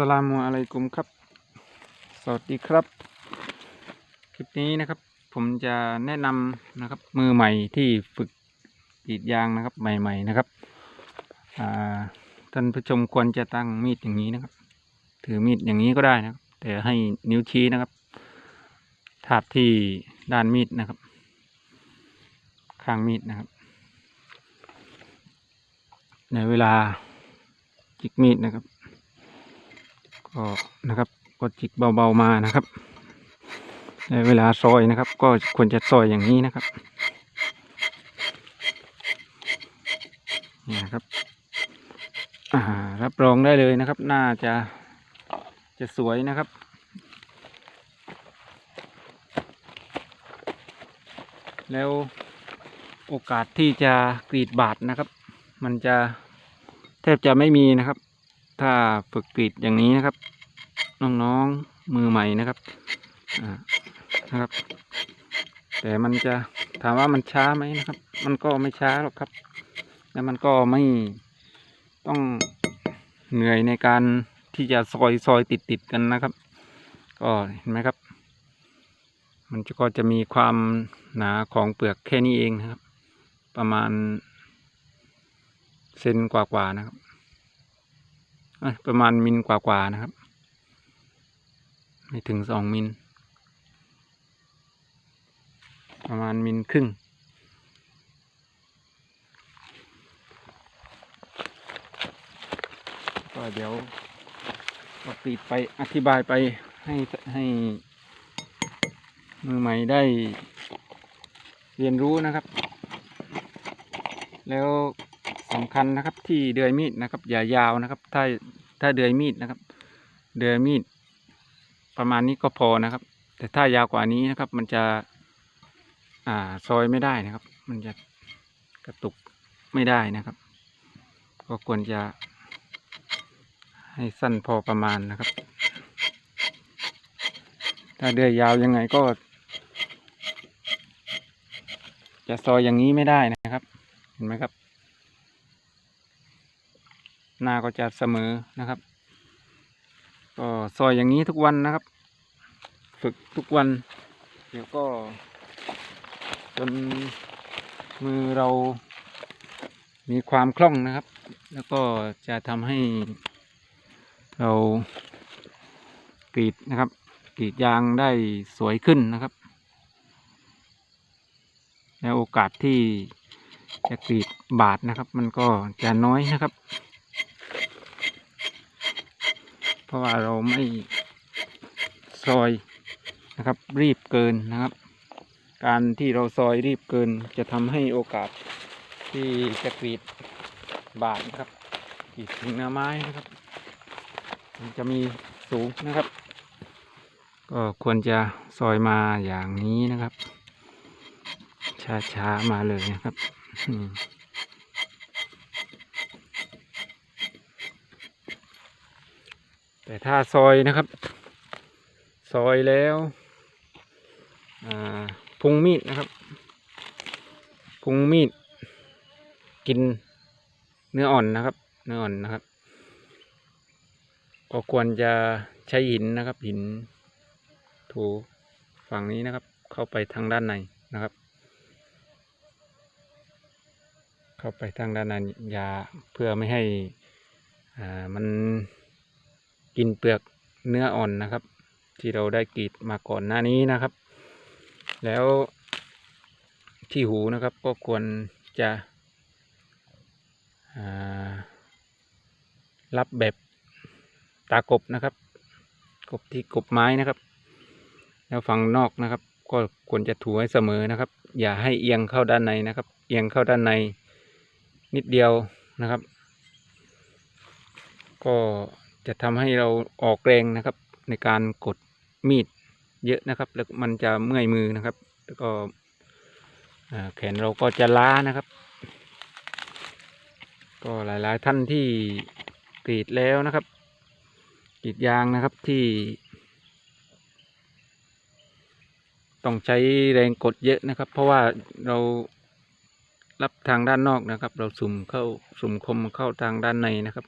สลามุอะลัยกุมครับ สวัสดีครับ คลิปนี้นะครับ ผมจะแนะนำนะครับ มือใหม่ที่ฝึกกรีดยางนะครับ ใหม่ ๆนะครับท่านผู้ชมควรจะตั้งมีดอย่างนี้นะครับ ถือมีดอย่างนี้ก็ได้นะครับ แต่ให้นิ้วชี้นะครับทาบที่ด้านมีดนะครับ ข้างมีดนะครับ ในเวลาจิกมีดนะครับ ก็นะครับก็จิกเบาๆมานะครับในเวลาซอยนะครับ ก็ควรจะซอยอย่างนี้นะครับนี่นะครับอ่ารับรองได้เลยนะครับ น่าจะจะสวยนะครับแล้วโอกาสที่จะกรีดบาดนะครับ มันจะแทบจะไม่มีนะครับ ถ้าฝึกกรีดอย่างนี้นะครับ น้องๆมือใหม่นะครับนะครับ แต่มันจะถามว่ามันช้าไหมนะครับ มันก็ไม่ช้าหรอกครับ แล้วมันก็ไม่ต้องเหนื่อยในการที่จะซอยซอยติดติดๆกันนะครับ ก็เห็นไหมครับ มันก็จะมีความหนาของเปลือกแค่นี้เองนะครับ ประมาณเซนกว่าๆนะครับ ประมาณมิลกว่าๆนะครับ ไม่ถึงสองมิล ประมาณมิลครึ่ง ก็เดี๋ยวก็ปิดไปอธิบายไปให้ให้มือใหม่ได้เรียนรู้นะครับ แล้ว สำคัญนะครับ ที่เดือยมีดนะครับ อย่ายาวนะครับ ถ้าถ้าเดือยมีดนะครับ เดือยมีด ประมาณนี้ก็พอนะครับ แต่ถ้ายาวกว่านี้นะครับ มันจะ อ่าซอยไม่ได้นะครับ มันจะกระตุกไม่ได้นะครับ ก็ควรจะ ให้สั้นพอประมาณนะครับ ถ้าเดือยยาวยังไงก็ จะซอยอย่างนี้ไม่ได้นะครับ เห็นไหมครับ น้าก็จะเสมอนะครับ ก็ซอยอย่างนี้ทุกวันนะครับ ฝึกทุกวัน เดี๋ยวก็ จนมือเรามีความคล่องนะครับ แล้วก็จะทำให้เรากรีดนะครับกรีดยางได้สวยขึ้นนะครับ แล้วโอกาสที่จะกรีดบาดนะครับ มันก็จะน้อยนะครับ เพราะว่าเราไม่ซอยนะครับ รีบเกินนะครับ การที่เราซอยรีบเกิน จะทำให้โอกาสที่จะกรีดบาดนะครับกรีดถึงเนื้อไม้นะครับ มันจะมีสูงนะครับ ก็ควรจะซอยมาอย่างนี้นะครับ ช้าๆมาเลยนะครับอืม แต่ถ้าซอยนะครับ ซอยแล้วพุงมีดนะครับ พุงมีด กินเนื้ออ่อนนะครับ เนื้ออ่อนนะครับ ก็ควรจะใช้หินนะครับ หินถูฝั่งนี้นะครับ เข้าไปทางด้านในนะครับ เข้าไปทางด้านในยาเพื่อไม่ให้อ่ามัน กินเปลือกเนื้ออ่อนนะครับ ที่เราได้กรีดมาก่อนหน้านี้นะครับ แล้วที่หูนะครับก็ควรจะรับแบบตากบนะครับ กบที่กบไม้นะครับ แล้วฝั่งนอกนะครับ ก็ควรจะถูให้เสมอนะครับ อย่าให้เอียงเข้าด้านในนะครับ เอียงเข้าด้านในนิดเดียวนะครับ ก็ จะทำให้เราออกแรงนะครับ ในการกดมีดเยอะนะครับ แล้วมันจะเมื่อยมือนะครับ แล้วก็แขนเราก็จะล้านะครับ ก็หลายๆท่านที่กรีดแล้วนะครับกรีดยางนะครับที่ ต้องใช้แรงกดเยอะนะครับ เพราะว่าเรารับทางด้านนอกนะครับ เราสุ่มเข้าสุ่มคมเข้าทางด้านในนะครับ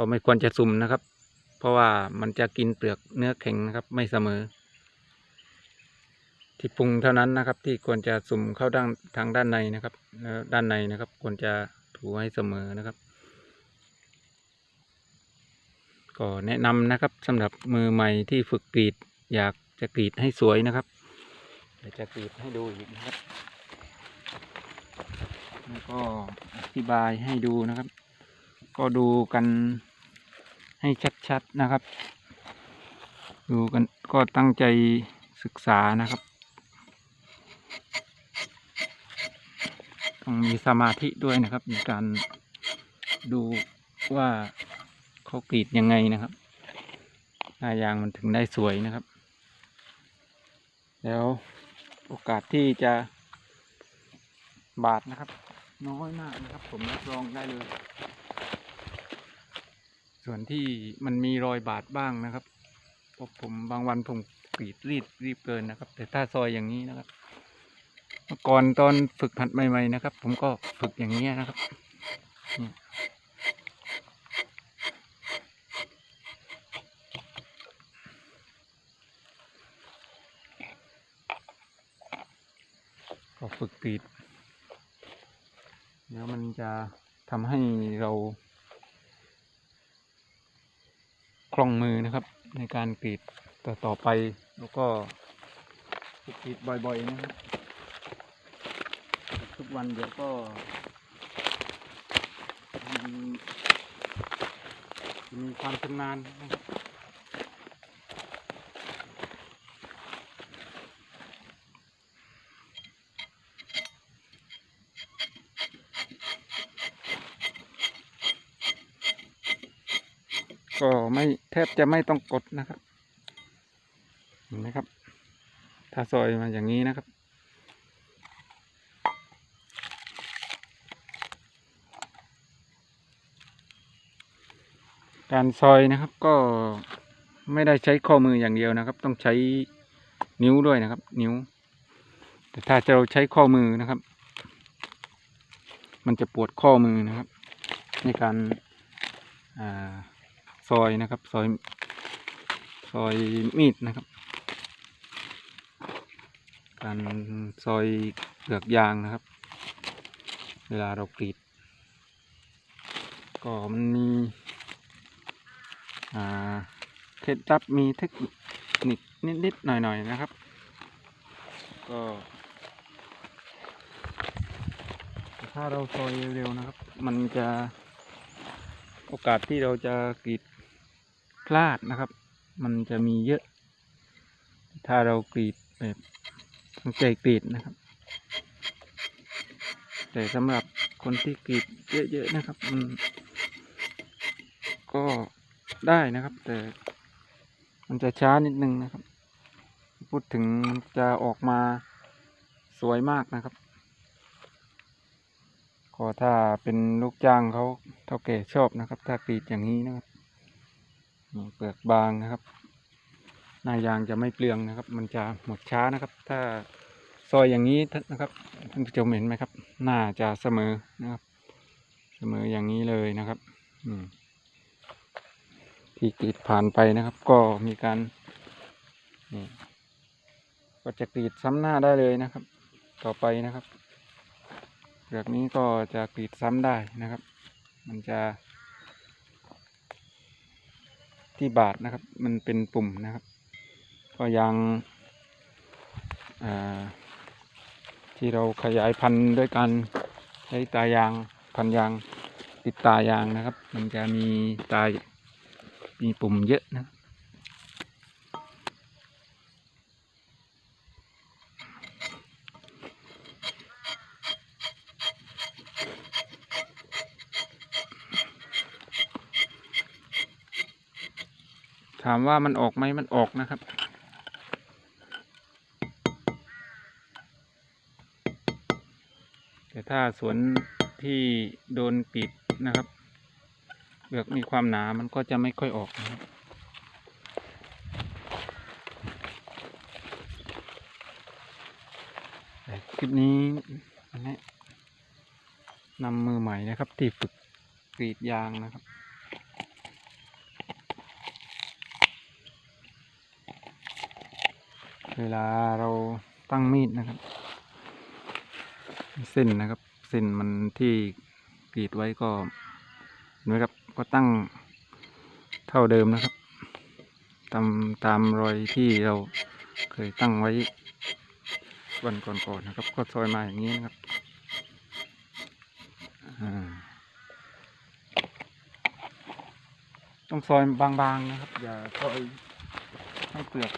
ก็ไม่ควรจะสุ่มนะครับ เพราะว่ามันจะกินเปลือกเนื้อแข็งนะครับ ไม่เสมอ ที่ปรุงเท่านั้นนะครับ ที่ควรจะสุ่มเข้าด้านทางด้านในนะครับแล้วด้านในนะครับ ควรจะถูให้เสมอนะครับ ก็แนะนำนะครับสำหรับมือใหม่ที่ฝึกกรีด อยากจะกรีดให้สวยนะครับเดี๋ยวจะกรีดให้ดูอีกนะครับแล้วก็อธิบายให้ดูนะครับ ก็ดูกัน ให้ชัดๆนะครับ ดูกันก็ตั้งใจศึกษานะครับ ต้องมีสมาธิด้วยนะครับในการดูว่าเขากรีดยังไงนะครับหน้ายางมันถึงได้สวยนะครับ แล้วโอกาสที่จะบาดนะครับ น้อยมากนะครับ ผมรับรองได้เลย ส่วนที่มันมีรอยบาดบ้างนะครับพราะผมบางวันผมกรีดรีดรีบเกินนะครับ แต่ถ้าซอยอย่างนี้นะครับเมื่อก่อนตอนฝึกหัดใหม่ๆนะครับ ผมก็ฝึกอย่างนี้นะครับก็ฝึกกรีดเดี๋ยวมันจะทำให้เราค ล่องมือนะครับ ในการกรีดต่อต่อไปแล้วก็กรีดบ่อยๆนะครับทุกวันเดี๋ยวก็มีมีความชำนาญนะครับ ก็ไม่แทบจะไม่ต้องกดนะครับเห็นไหมครับ ถ้าซอยมาอย่างนี้นะครับ การซอยนะครับก็ไม่ได้ใช้ข้อมืออย่างเดียวนะครับ ต้องใช้นิ้วด้วยนะครับ นิ้ว แต่ถ้าเราใช้ข้อมือนะครับ มันจะปวดข้อมือนะครับ ในการอ่า ซอยนะครับ ซอย ซอยมีดนะครับ การซอยเปลือกยางนะครับ เวลาเรากรีด ก็มันมีเคล็ดลับมีเทคนิคนิดๆหน่อยๆนะครับ ก็ถ้าเราซอยเร็วๆนะครับ มันจะโอกาสที่เราจะกรีด พลาดนะครับ มันจะมีเยอะ ถ้าเรากรีดแบบตั้งใจกรีดนะครับ แต่สำหรับคนที่กรีดเยอะๆนะครับมันก็ได้นะครับ แต่มันจะช้านิดนึงนะครับ พูดถึงจะออกมาสวยมากนะครับก็ถ้าเป็นลูกจ้างเขาเท่าแก่ชอบนะครับ ถ้ากรีดอย่างนี้นะครับ เปลือกบางนะครับ หน้ายางจะไม่เปลืองนะครับ มันจะหมดช้านะครับ ถ้าซอยอย่างนี้นะครับท่านผู้ชมเห็นไหมครับ หน้าจะเสมอนะครับ เสมออย่างนี้เลยนะครับที่กรีดผ่านไปนะครับ ก็มีการนี่ก็จะกรีดซ้ำหน้าได้เลยนะครับ ต่อไปนะครับเปลือกนี้ก็จะกรีดซ้ำได้นะครับ มันจะ ที่บาดนะครับ มันเป็นปุ่มนะครับ ก็ยังที่เราขยายพันธุ์ด้วยการใช้ตายางพันยางติดตายางนะครับ มันจะมีตามีปุ่มเยอะนะ ถามว่ามันออกไหมมันออกนะครับ แต่ถ้าสวนที่โดนปิดนะครับเปลือกมีความหนามันก็จะไม่ค่อยออกนะครับคลิปนี้แนะนำมือใหม่นะครับ ที่ฝึกกรีดยางนะครับ เวลาเราตั้งมีดนะครับ เส้นนะครับ เส้นมันที่กรีดไว้ก็เห็นไหมครับก็ตั้งเท่าเดิมนะครับ ตามตามรอยที่เราเคยตั้งไว้วันก่อนๆนะครับ ก็ซอยมาอย่างนี้นะครับต้องซอยบางๆนะครับ อย่าซอยให้เปลือก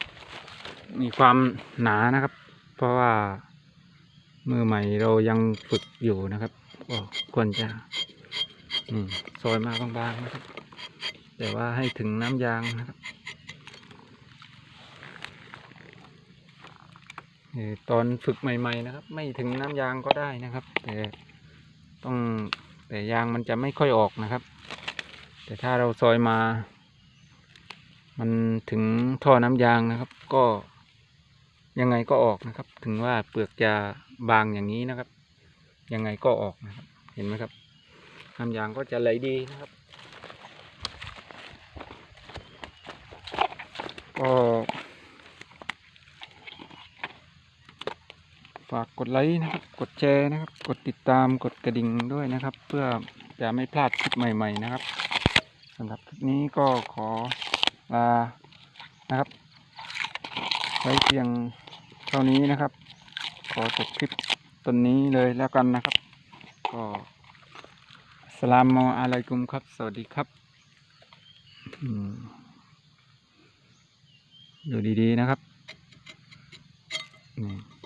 มีความหนานะครับ เพราะว่ามือใหม่เรายังฝึกอยู่นะครับก็ควรจะนี่ซอยมาบางๆนะครับ แต่ว่าให้ถึงน้ำยางนะครับตอนฝึกใหม่ ๆ นะครับ ไม่ถึงน้ำยางก็ได้นะครับ แต่ต้องแต่ยางมันจะไม่ค่อยออกนะครับ แต่ถ้าเราซอยมา มันถึงท่อน้ำยางนะครับ ก็ ยังไงก็ออกนะครับ ถึงว่าเปลือกจะบางอย่างนี้นะครับ ยังไงก็ออกนะครับ เห็นไหมครับน้ำยางก็จะไหลดีนะครับก็ฝากกดไลค์นะครับ กดแชร์นะครับ กดติดตาม กดกระดิ่งด้วยนะครับ เพื่อจะไม่พลาดคลิปใหม่ๆนะครับสำหรับคลิปนี้ก็ขอลานะครับไว้เพียง เท่านี้นะครับ ขอจบคลิปต้นนี้เลยแล้วกันนะครับ ก็สลามมออะไรกุมครับ สวัสดีครับดูดีๆนะครับนี่